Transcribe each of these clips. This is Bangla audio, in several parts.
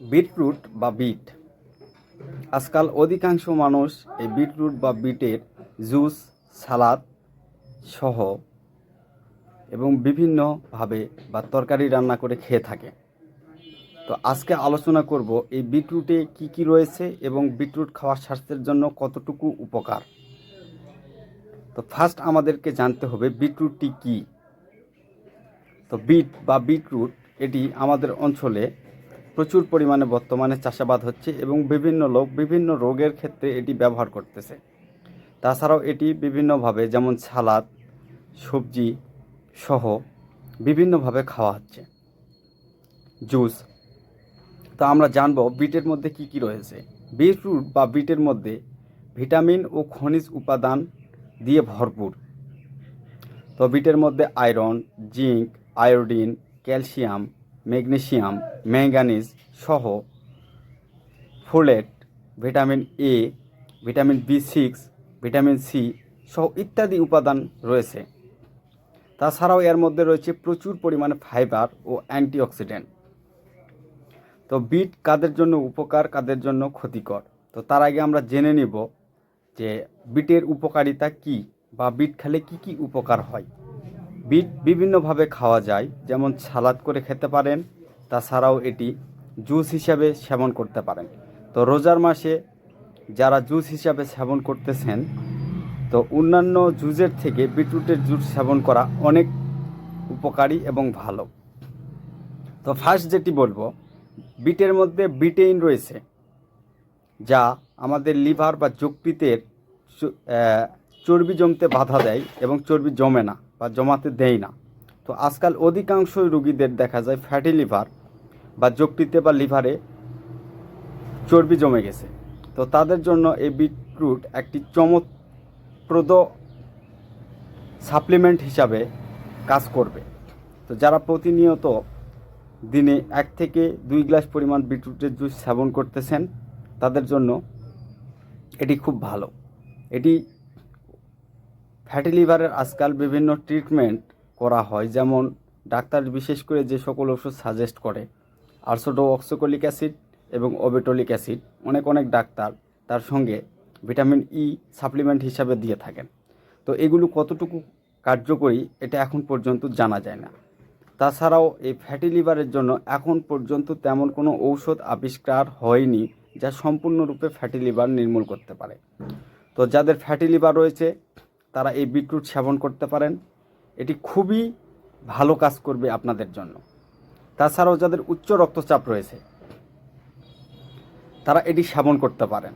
বিটরুট বা বিট। আজকাল অধিকাংশ মানুষ এই বিটরুট বা বিটের জুস, সালাদ সহ এবং বিভিন্নভাবে বা তরকারি রান্না করে খেয়ে থাকে। তো আজকে আলোচনা করব এই বিটরুটে কি কি রয়েছে এবং বিটরুট খাওয়ার স্বাস্থ্যের জন্য কতটুকু উপকার। তো ফার্স্ট আমাদেরকে জানতে হবে বিটরুটটি কি। তো বিট বা বিটরুট এটি আমাদের অঞ্চলে প্রচুর পরিমাণে বর্তমানে চাষাবাদ হচ্ছে এবং বিভিন্ন লোক বিভিন্ন রোগের ক্ষেত্রে এটি ব্যবহার করতেছে। তাছাড়াও এটি বিভিন্নভাবে যেমন সালাদ, সবজি সহ বিভিন্নভাবে খাওয়া হচ্ছে। জুস। তো আমরা জানব বিটের মধ্যে কি কি রয়েছে। বিটরুট বা বিটের মধ্যে ভিটামিন ও খনিজ উপাদান দিয়ে ভরপুর। তো বিটের মধ্যে iron, zinc, iodine, calcium magnesium manganese সহ folate, vitamin A vitamin B six vitamin C সহ ইত্যাদি উপাদান রয়েছে। তাছাড়াও এর মধ্যে রয়েছে প্রচুর পরিমাণে ফাইবার ও অ্যান্টিঅক্সিডেন্ট। তো বিট কাদের জন্য উপকার, কাদের জন্য ক্ষতিকর? তো তার আগে আমরা জেনে নিব যে বিটের উপকারিতা কি বা বিট খেলে কি কি উপকার হয়। বিট বিভিন্নভাবে খাওয়া যায়। যেমন সালাদ করে খেতে পারেন, তাছাড়াও এটি জুস হিসাবে সেবন করতে পারেন। তো রোজার মাসে যারা জুস হিসাবে সেবন করতেছেন, তো অন্যান্য জুসের থেকে বিটরুটের জুস সেবন করা অনেক উপকারী এবং ভালো। তো ফার্স্ট যেটি বলব, বিটের মধ্যে বিটেইন রয়েছে, যা আমাদের লিভার বা যকৃতের চর্বি জমতে বাধা দেয় এবং চর্বি জমে না। বা জমাতে দেয় না। তো আজকাল অধিকাংশ রুগীদের দেখা যায় ফ্যাটি লিভার বা যকৃতে বা লিভারে চর্বি জমে গেছে। তো তাদের জন্য এই বিটরুট একটি চমকপ্রদ সাপ্লিমেন্ট হিসাবে কাজ করবে। তো যারা প্রতিনিয়ত দিনে এক থেকে দুই গ্লাস পরিমাণ বিটরুটের জুস সেবন করতেছেন, তাদের জন্য এটি খুব ভালো। এটি ফ্যাটি লিভারের আজকাল বিভিন্ন ট্রিটমেন্ট করা হয়। যেমন, ডাক্তার বিশেষ করে যে সকল ওষুধ সাজেস্ট করে আরসোডো অক্সোকলিক অ্যাসিড এবং ওবেটলিক অ্যাসিড। অনেক অনেক ডাক্তার তার সঙ্গে ভিটামিন ই সাপ্লিমেন্ট হিসাবে দিয়ে থাকেন। তো এগুলো কতটুকু কার্যকরী এটা এখন পর্যন্ত জানা যায় না। তাছাড়াও এই ফ্যাটি লিভারের জন্য এখন পর্যন্ত তেমন কোনো ঔষধ আবিষ্কার হয়নি যা সম্পূর্ণরূপে ফ্যাটি লিভার নির্মূল করতে পারে। তো যাদের ফ্যাটি লিভার রয়েছে তারা এই বিটরুট সেবন করতে পারেন। এটি খুবই ভালো কাজ করবে আপনাদের জন্য। তাছাড়াও যাদের উচ্চ রক্তচাপ রয়েছে, তারা এটি সেবন করতে পারেন।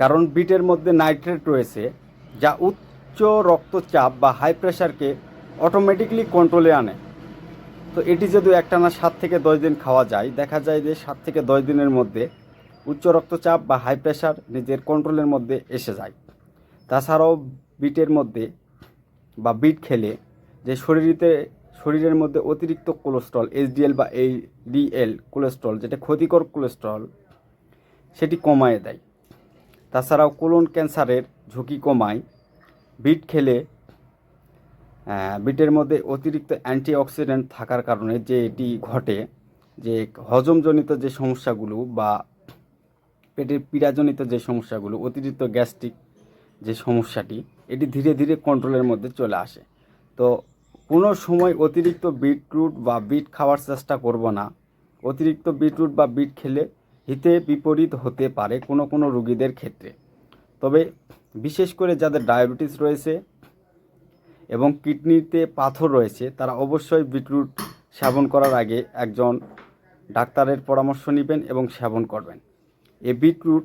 কারণ বিটের মধ্যে নাইট্রেট রয়েছে, যা উচ্চ রক্তচাপ বা হাই প্রেশারকে অটোমেটিকলি কন্ট্রোলে আনে। তো এটি যদি একটানা সাত থেকে দশ দিন খাওয়া যায়, দেখা যায় যে সাত থেকে দশ দিনের মধ্যে উচ্চ রক্তচাপ বা হাই প্রেশার নিজের কন্ট্রোলের মধ্যে এসে যায়। তাছাড়াও বিটের মধ্যে বা বিট খেলে যে শরীরেতে, শরীরের মধ্যে অতিরিক্ত কোলেস্ট্রল এইচডিএল বা এই ডিএল কোলেস্ট্রল, যেটা ক্ষতিকর কোলেস্ট্রল, সেটি কমায় দেয়। তাছাড়াও কোলন ক্যান্সারের ঝুঁকি কমায়। বিট খেলে বিটের মধ্যে অতিরিক্ত অ্যান্টিঅক্সিডেন্ট থাকার কারণে যে এটি ঘটে, যে হজমজনিত যে সমস্যাগুলো বা পেটের পীড়াজনিত যে সমস্যাগুলো, অতিরিক্ত গ্যাস্ট্রিক যে সমস্যাটি এটি ধীরে ধীরে কন্ট্রোলের মধ্যে চলে আসে। তো কোনো সময় অতিরিক্ত বিটরুট বা বিট খাওয়ার চেষ্টা করব না। অতিরিক্ত বিটরুট বা বিট খেলে হিতে বিপরীত হতে পারে কোনো কোনো রুগীদের ক্ষেত্রে। তবে বিশেষ করে যাদের ডায়াবেটিস রয়েছে এবং কিডনিতে পাথর রয়েছে, তারা অবশ্যই বিটরুট সেবন করার আগে একজন ডাক্তারের পরামর্শ নেবেন এবং সেবন করবেন। এই বিটরুট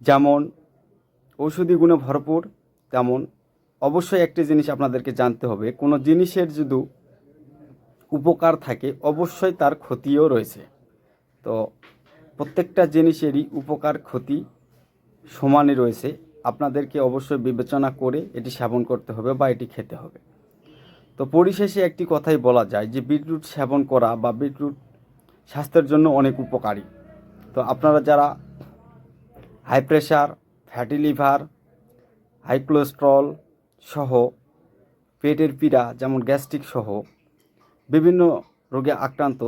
যেমন ঔষধি গুণে ভরপুর, তেমন। অবশ্যই একটি জিনিস আপনাদেরকে জানতে হবে, কোনো জিনিসের যদি উপকার থাকে, অবশ্যই তার ক্ষতিও রয়েছে। তো প্রত্যেকটা জিনিসেরই উপকার, ক্ষতি সমানই রয়েছে। আপনাদেরকে অবশ্যই বিবেচনা করে এটি সেবন করতে হবে বা এটি খেতে হবে। তো পরিশেষে একটি কথাই বলা যায় যে, বিটরুট সেবন করা বা বিটরুট স্বাস্থ্যের জন্য অনেক উপকারী। তো আপনারা যারা high pressure fatty liver, high cholesterol সহ পেটের পীড়া যেমন গ্যাস্ট্রিক সহ বিভিন্ন রোগে আক্রান্ত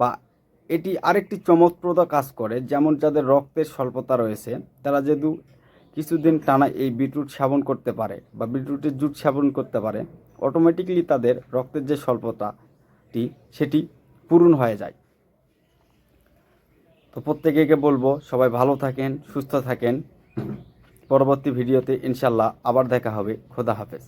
বা এটি আরেকটি চমকপ্রদ কাজ করে, যেমন যাদের রক্তের স্বল্পতা রয়েছে, তারা যেহেতু কিছুদিন টানা এই বিটরুট সেবন করতে পারে বা বিটরুটের জুট সেবন করতে পারে অটোমেটিকলি তাদের রক্তের যে স্বল্পতাটি সেটি পূরণ হয়ে যায়। তো প্রত্যেকে বলব, সবাই ভালো থাকেন, সুস্থ থাকেন। পরবর্তী ভিডিওতে ইনশাল্লাহ আবার দেখা হবে। খোদা হাফেজ।